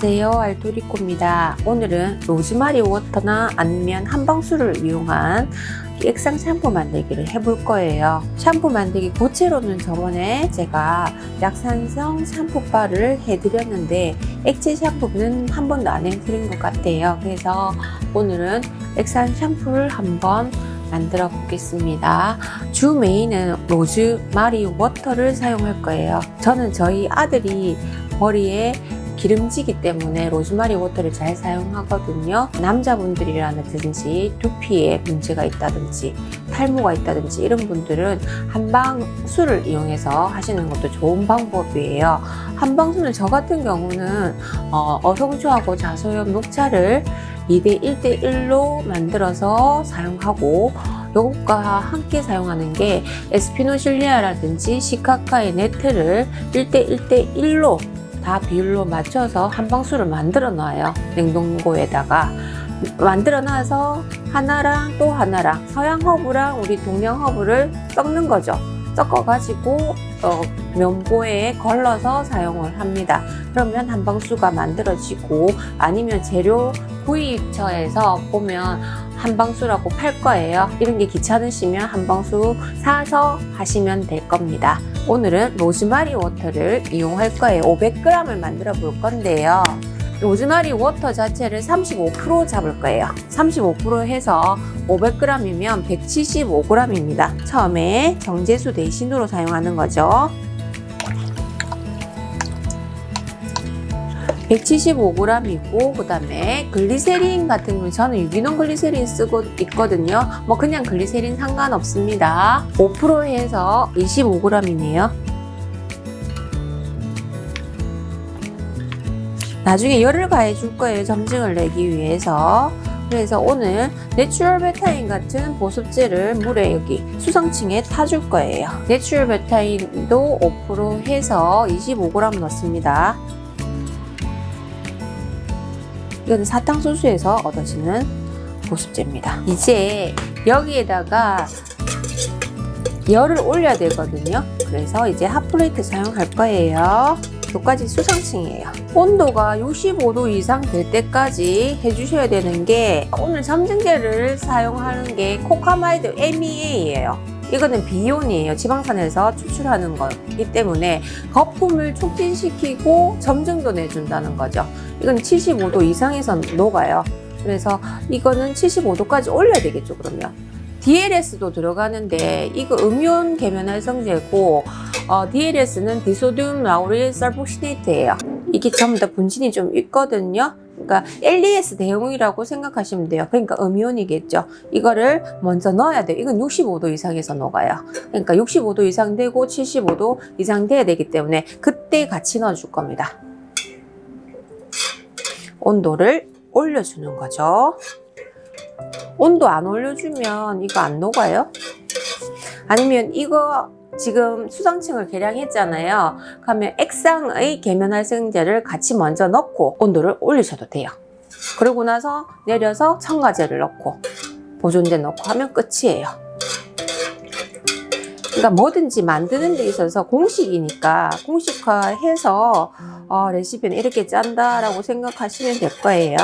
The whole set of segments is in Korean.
안녕하세요 알토리코입니다 오늘은 로즈마리 워터나 아니면 한방수를 이용한 액상 샴푸 만들기를 해볼 거예요 샴푸 만들기 고체로는 저번에 제가 약산성 샴푸바를 해드렸는데 액체 샴푸는 한 번도 안 해드린 것 같아요 그래서 오늘은 액상 샴푸를 한번 만들어 보겠습니다. 주 메인은 로즈마리 워터를 사용할 거예요. 저는 저희 아들이 머리에 기름지기 때문에 로즈마리 워터를 잘 사용하거든요. 남자분들이라든지 두피에 문제가 있다든지 탈모가 있다든지 이런 분들은 한방수를 이용해서 하시는 것도 좋은 방법이에요. 한방수는 저 같은 경우는 어, 어성초하고 자소염 녹차를 2대 1대 1로 만들어서 사용하고 이것과 함께 사용하는 게 에스피노실리아라든지 시카카의 네트를 1대 1대 1로 다 비율로 맞춰서 한방수를 만들어 놔요. 냉동고에다가 만들어 놔서 하나랑 또 하나랑 서양 허브랑 우리 동양 허브를 섞는 거죠. 섞어가지고 어, 면보에 걸러서 사용을 합니다. 그러면 한방수가 만들어지고 아니면 재료 구입처에서 보면 한방수라고 팔 거예요. 이런 게 귀찮으시면 한방수 사서 하시면 될 겁니다. 오늘은 로즈마리 워터를 이용할 거예요. 500g을 만들어 볼 건데요. 로즈마리 워터 자체를 35% 잡을 거예요. 35% 해서 500g이면 175g입니다. 처음에 정제수 대신으로 사용하는 거죠. 175g이고 그다음에 글리세린 같은 경우는 저는 유기농 글리세린 쓰고 있거든요. 뭐 그냥 글리세린 상관없습니다. 5% 해서 25g이네요. 나중에 열을 가해 줄 거예요. 점증을 내기 위해서. 그래서 오늘 내추럴 베타인 같은 보습제를 물에 여기 수성층에 타줄 거예요. 내추럴 베타인도 5% 해서 25g 넣습니다. 이거는 사탕수수에서 얻어지는 보습제입니다. 이제 여기에다가 열을 올려야 되거든요. 그래서 이제 핫플레이트 사용할 거예요. 여기까지 수상층이에요. 온도가 65도 이상 될 때까지 해주셔야 되는 게 오늘 점증제를 사용하는 게 코카마이드 MEA예요. 이거는 비온이에요. 지방산에서 추출하는 거기 때문에 거품을 촉진시키고 점증도 내준다는 거죠. 이건 75도 이상에서 녹아요. 그래서 이거는 75도까지 올려야 되겠죠, 그러면. DLS도 들어가는데 이거 음이온 계면활 성제고 어, DLS는 디소듐 라우릴 설폭시네이트예요. 이게 전부 다 분진이 좀 있거든요. 그러니까 LES 대용이라고 생각하시면 돼요. 그러니까 음이온이겠죠. 이거를 먼저 넣어야 돼요. 이건 65도 이상에서 녹아요. 그러니까 65도 이상 되고 75도 이상 돼야 되기 때문에 그때 같이 넣어줄 겁니다. 온도를 올려주는 거죠. 온도 안 올려주면 이거 안 녹아요? 아니면 이거 지금 수성층을 계량했잖아요. 그러면 액상의 계면활성제를 같이 먼저 넣고 온도를 올리셔도 돼요. 그러고 나서 내려서 첨가제를 넣고 보존제 넣고 하면 끝이에요. 그러니까 뭐든지 만드는 데 있어서 공식이니까 공식화해서 어, 레시피는 이렇게 짠다라고 생각하시면 될 거예요.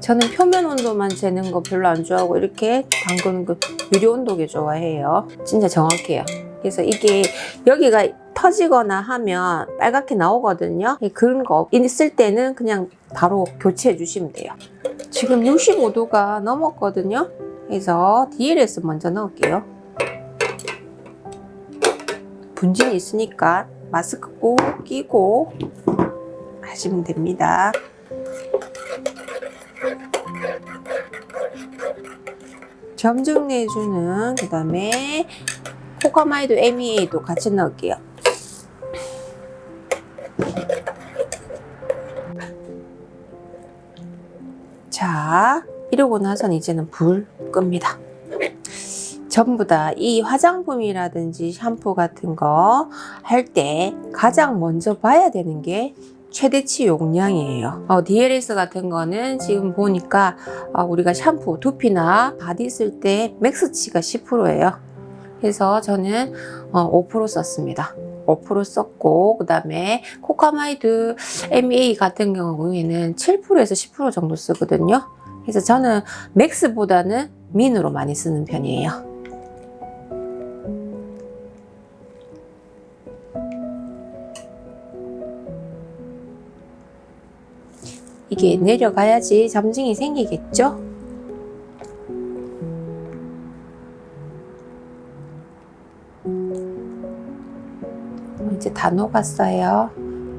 저는 표면 온도만 재는 거 별로 안 좋아하고 이렇게 담그는 거 유리 온도계 좋아해요. 진짜 정확해요. 그래서 이게 여기가 터지거나 하면 빨갛게 나오거든요. 그런 거 있을 때는 그냥 바로 교체해 주시면 돼요. 지금 65도가 넘었거든요. 그래서 DLS 먼저 넣을게요. 분진이 있으니까 마스크 꼭 끼고 하시면 됩니다. 점증 내주는 그 다음에 코카마이드 MEA도 같이 넣을게요. 자, 이러고 나선 이제는 불 끕니다. 전부 다 이 화장품이라든지 샴푸 같은 거 할 때 가장 먼저 봐야 되는 게 최대치 용량이에요. 어, DLS 같은 거는 지금 보니까 어, 우리가 샴푸, 두피나 바디 쓸 때 맥스치가 10%예요. 그래서 저는 어, 5% 썼습니다. 5% 썼고 그 다음에 코카마이드 MEA 같은 경우에는 7%에서 10% 정도 쓰거든요. 그래서 저는 맥스보다는 민으로 많이 쓰는 편이에요. 이게 내려가야지 점징이 생기겠죠? 이제 다 녹았어요.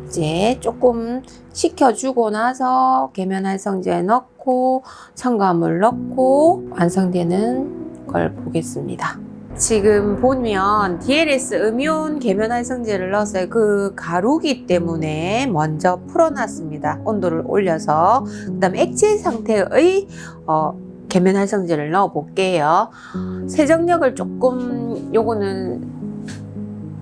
이제 조금 식혀주고 나서 계면 활성제 넣고 첨가물 넣고 완성되는 걸 보겠습니다. 지금 보면 DLS 음이온 계면 활성제를 넣었어요. 그 가루기 때문에 먼저 풀어놨습니다. 온도를 올려서 그 다음에 액체 상태의 어, 계면 활성제를 넣어 볼게요. 세정력을 조금 요거는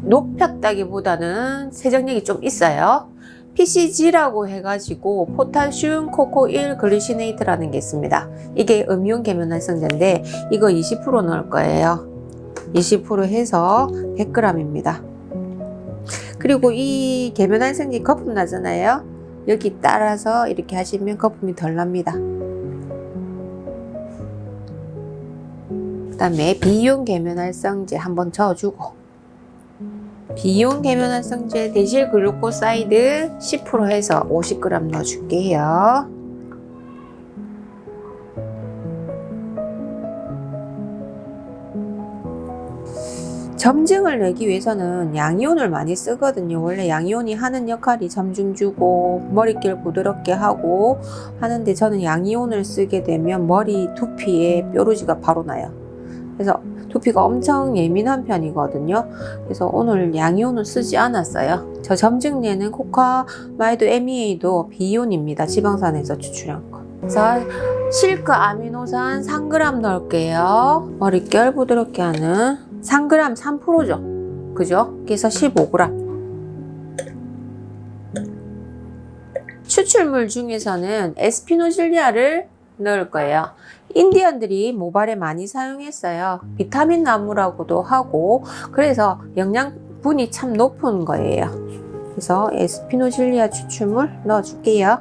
높였다기보다는 세정력이 좀 있어요. PCG라고 해가지고 포타슘 코코일 글리시네이트라는 게 있습니다. 이게 음이온 계면 활성제인데 이거 20% 넣을 거예요. 20% 해서 100g입니다. 그리고 이 계면 활성제 거품 나잖아요. 여기 따라서 이렇게 하시면 거품이 덜 납니다. 그 다음에 비용 계면 활성제 한번 저어주고 비용 계면활성제 대실 글루코사이드 10% 해서 50g 넣어줄게요. 점증을 내기 위해서는 양이온을 많이 쓰거든요. 원래 양이온이 하는 역할이 점증 주고 머릿결 부드럽게 하고 하는데 저는 양이온을 쓰게 되면 머리 두피에 뾰루지가 바로 나요. 그래서 두피가 엄청 예민한 편이거든요. 그래서 오늘 양이온을 쓰지 않았어요. 저 점증내는 코카 마이드 MEA도 비이온입니다. 지방산에서 추출한 거. 그래서 실크 아미노산 3g 넣을게요. 머릿결 부드럽게 하는 3g 3%죠. 그죠? 그래서 15g. 추출물 중에서는 에스피노질리아를 넣을 거예요. 인디언들이 모발에 많이 사용했어요. 비타민 나무라고도 하고 그래서 영양분이 참 높은 거예요. 그래서 에스피노질리아 추출물 넣어줄게요.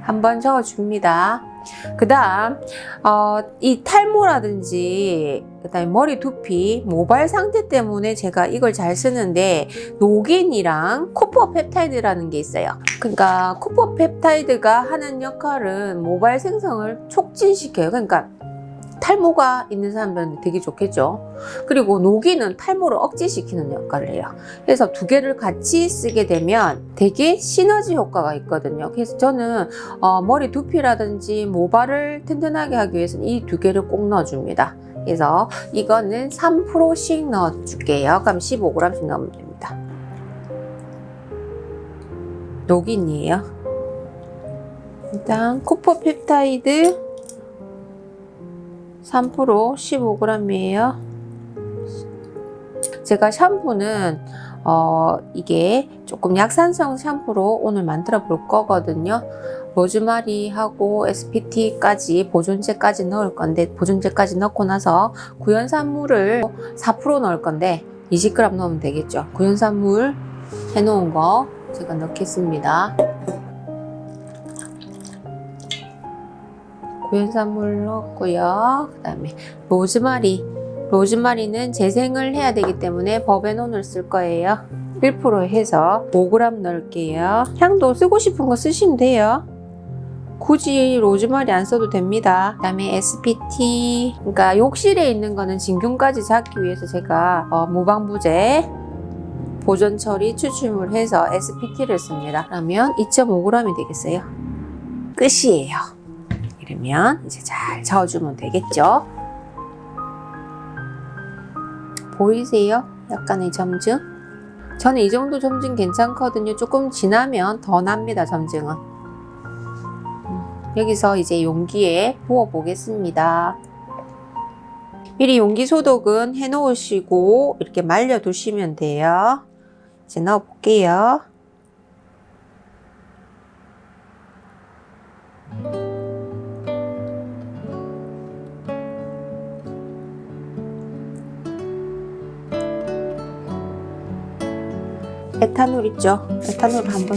한번 저어줍니다. 그 다음 어, 이 탈모라든지 그다음에 머리 두피 모발 상태 때문에 제가 이걸 잘 쓰는데 노겐이랑 코포펩타이드라는 게 있어요. 그러니까 코포펩타이드가 하는 역할은 모발 생성을 촉진시켜요. 그러니까 탈모가 있는 사람들은 되게 좋겠죠. 그리고 노기는 탈모를 억제시키는 역할을 해요. 그래서 두 개를 같이 쓰게 되면 되게 시너지 효과가 있거든요. 그래서 저는 어, 머리 두피라든지 모발을 튼튼하게 하기 위해서는 이 두 개를 꼭 넣어줍니다. 그래서 이거는 3%씩 넣어줄게요. 그럼 15g씩 넣으면 됩니다. 녹인이에요. 일단 코포펩타이드 3% 15g이에요. 제가 샴푸는 어, 이게 조금 약산성 샴푸로 오늘 만들어 볼 거거든요. 로즈마리하고 SPT까지 보존제까지 넣을 건데 보존제까지 넣고 나서 구연산물을 4% 넣을 건데 20g 넣으면 되겠죠. 구연산물 해놓은 거 제가 넣겠습니다. 구연산물 넣었고요. 그 다음에 로즈마리. 로즈마리는 재생을 해야 되기 때문에 버베논을 쓸 거예요. 1% 해서 5g 넣을게요. 향도 쓰고 싶은 거 쓰시면 돼요. 굳이 로즈마리 안 써도 됩니다. 그 다음에 SPT. 그러니까 욕실에 있는 거는 진균까지 잡기 위해서 제가 어, 무방부제 보존 처리 추출물 해서 SPT를 씁니다. 그러면 2.5g이 되겠어요. 끝이에요. 이러면 이제 잘 저어주면 되겠죠. 보이세요? 약간의 점증? 저는 이 정도 점증 괜찮거든요. 조금 지나면 더 납니다, 점증은. 음, 여기서 이제 용기에 부어 보겠습니다. 미리 용기 소독은 해 놓으시고 이렇게 말려 두시면 돼요. 이제 넣어 볼게요. 에탄올 있죠? 에탄올 한번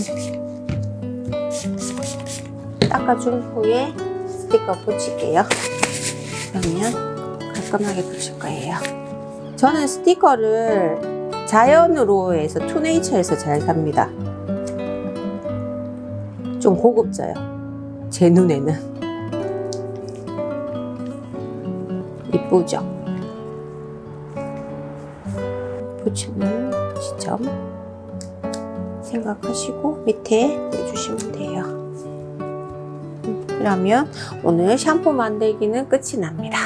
닦아준 후에 스티커 붙일게요. 그러면 깔끔하게 붙일 거예요. 저는 스티커를 자연으로 해서 투네이처에서 잘 삽니다. 좀 고급져요. 제 눈에는. 이쁘죠? 붙이는 지점 생각하시고 밑에 내주시면 돼요. 음, 그러면 오늘 샴푸 만들기는 끝이 납니다.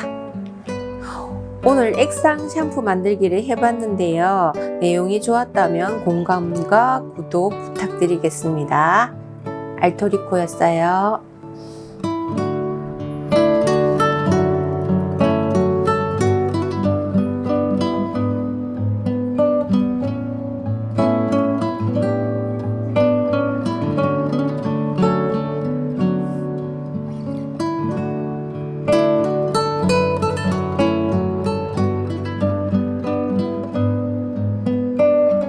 오늘 액상 샴푸 만들기를 해봤는데요. 내용이 좋았다면 공감과 구독 부탁드리겠습니다. 알토리코였어요.